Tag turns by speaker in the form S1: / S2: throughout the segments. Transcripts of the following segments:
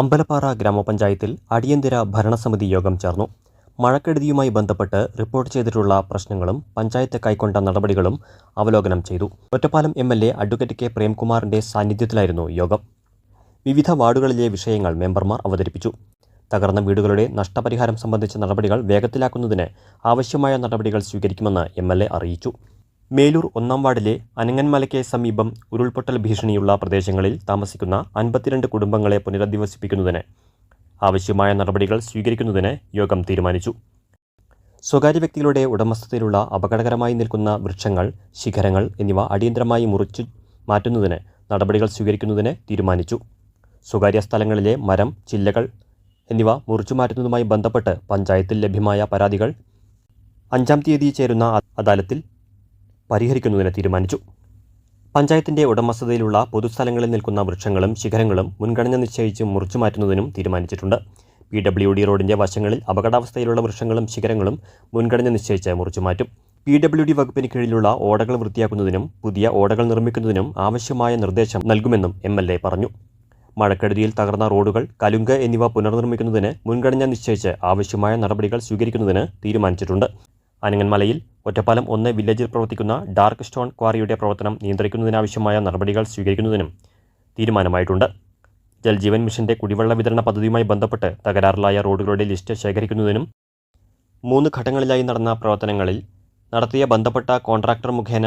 S1: അമ്പലപ്പാറ ഗ്രാമപഞ്ചായത്തിൽ അടിയന്തര ഭരണസമിതി യോഗം ചേർന്നു. മഴക്കെടുതിയുമായി ബന്ധപ്പെട്ട് റിപ്പോർട്ട് ചെയ്തിട്ടുള്ള പ്രശ്നങ്ങളും പഞ്ചായത്ത് കൈക്കൊണ്ട നടപടികളും അവലോകനം ചെയ്തു. Ottapalam M L A advocate K പ്രേംകുമാറിന്റെ സാന്നിധ്യത്തിലായിരുന്നു യോഗം. വിവിധ വാർഡുകളിലെ വിഷയങ്ങൾ മെമ്പർമാർ അവതരിപ്പിച്ചു. തകർന്ന വീടുകളുടെ നഷ്ടപരിഹാരം സംബന്ധിച്ച നടപടികൾ വേഗത്തിലാക്കുന്നതിന് ആവശ്യമായ നടപടികൾ സ്വീകരിക്കുമെന്ന് എം അറിയിച്ചു. മേലൂർ ഒന്നാം വാർഡിലെ അനങ്ങന്മലയ്ക്ക് സമീപം ഉരുൾപൊട്ടൽ ഭീഷണിയുള്ള പ്രദേശങ്ങളിൽ താമസിക്കുന്ന അൻപത്തിരണ്ട് കുടുംബങ്ങളെ പുനരധിവസിപ്പിക്കുന്നതിന് ആവശ്യമായ നടപടികൾ സ്വീകരിക്കുന്നതിന് യോഗം തീരുമാനിച്ചു. സ്വകാര്യ വ്യക്തികളുടെ ഉടമസ്ഥതയിലുള്ള അപകടകരമായി നിൽക്കുന്ന വൃക്ഷങ്ങൾ ശിഖരങ്ങൾ എന്നിവ അടിയന്തരമായി മുറിച്ചു മാറ്റുന്നതിന് നടപടികൾ സ്വീകരിക്കുന്നതിന് തീരുമാനിച്ചു. സ്വകാര്യ സ്ഥലങ്ങളിലെ മരം ചില്ലകൾ എന്നിവ മുറിച്ചു മാറ്റുന്നതുമായി ബന്ധപ്പെട്ട് പഞ്ചായത്തിൽ ലഭ്യമായ പരാതികൾ അഞ്ചാം തീയതി ചേരുന്ന അദാലത്തിൽ പരിഹരിക്കുന്നതിന് തീരുമാനിച്ചു. പഞ്ചായത്തിന്റെ ഉടമസ്ഥതയിലുള്ള പൊതുസ്ഥലങ്ങളിൽ നിൽക്കുന്ന വൃക്ഷങ്ങളും ശിഖരങ്ങളും മുൻഗണന നിശ്ചയിച്ച് മുറിച്ചു മാറ്റുന്നതിനും തീരുമാനിച്ചിട്ടുണ്ട്. പി ഡബ്ല്യു ഡി റോഡിന്റെ വശങ്ങളിൽ അപകടാവസ്ഥയിലുള്ള വൃക്ഷങ്ങളും ശിഖരങ്ങളും മുൻഗണന നിശ്ചയിച്ച് മുറിച്ചു മാറ്റും പി ഡബ്ല്യു ഡി വകുപ്പിന് കീഴിലുള്ള ഓടകൾ വൃത്തിയാക്കുന്നതിനും പുതിയ ഓടകൾ നിർമ്മിക്കുന്നതിനും ആവശ്യമായ നിർദ്ദേശം നൽകുമെന്നും എം എൽ എ പറഞ്ഞു. മഴക്കെടുതിയിൽ തകർന്ന റോഡുകൾ കലുങ്ക് എന്നിവ പുനർനിർമ്മിക്കുന്നതിന് മുൻഗണന നിശ്ചയിച്ച് ആവശ്യമായ നടപടികൾ സ്വീകരിക്കുന്നതിന് തീരുമാനിച്ചിട്ടുണ്ട്. അനങ്ങന്മലയിൽ ഒറ്റപ്പാലം ഒന്ന് വില്ലേജിൽ പ്രവർത്തിക്കുന്ന ഡാർക്ക് സ്റ്റോൺ ക്വാറിയുടെ പ്രവർത്തനം നിയന്ത്രിക്കുന്നതിനാവശ്യമായ നടപടികൾ സ്വീകരിക്കുന്നതിനും തീരുമാനമായിട്ടുണ്ട്. ജൽജീവൻ മിഷന്റെ കുടിവെള്ള വിതരണ പദ്ധതിയുമായി ബന്ധപ്പെട്ട് തകരാറിലായ റോഡുകളുടെ ലിസ്റ്റ് ശേഖരിക്കുന്നതിനും മൂന്ന് ഘട്ടങ്ങളിലായി നടന്ന പ്രവർത്തനങ്ങളിൽ നടത്തിയ ബന്ധപ്പെട്ട കോൺട്രാക്ടർ മുഖേന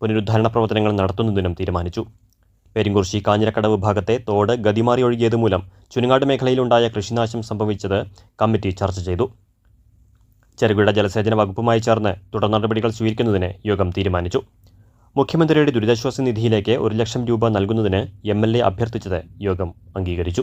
S1: പുനരുദ്ധാരണ പ്രവർത്തനങ്ങൾ നടത്തുന്നതിനും തീരുമാനിച്ചു. പെരിങ്കുർശി കാഞ്ഞിരക്കടവ് ഭാഗത്തെ തോട് ഗതിമാറി ഒഴുകിയത് മൂലം ചുനുങ്ങാട് മേഖലയിലുണ്ടായ കൃഷിനാശം സംഭവിച്ചത് കമ്മിറ്റി ചർച്ച ചെയ്തു. ചെറുകിട ജലസേചന വകുപ്പുമായി ചേർന്ന് തുടർ നടപടികൾ സ്വീകരിക്കുന്നതിന് യോഗം തീരുമാനിച്ചു. മുഖ്യമന്ത്രിയുടെ ദുരിതാശ്വാസ നിധിയിലേക്ക് ഒരു ലക്ഷം രൂപ നൽകുന്നതിന് എം എൽ എ അഭ്യർത്ഥിച്ചത് യോഗം അംഗീകരിച്ചു.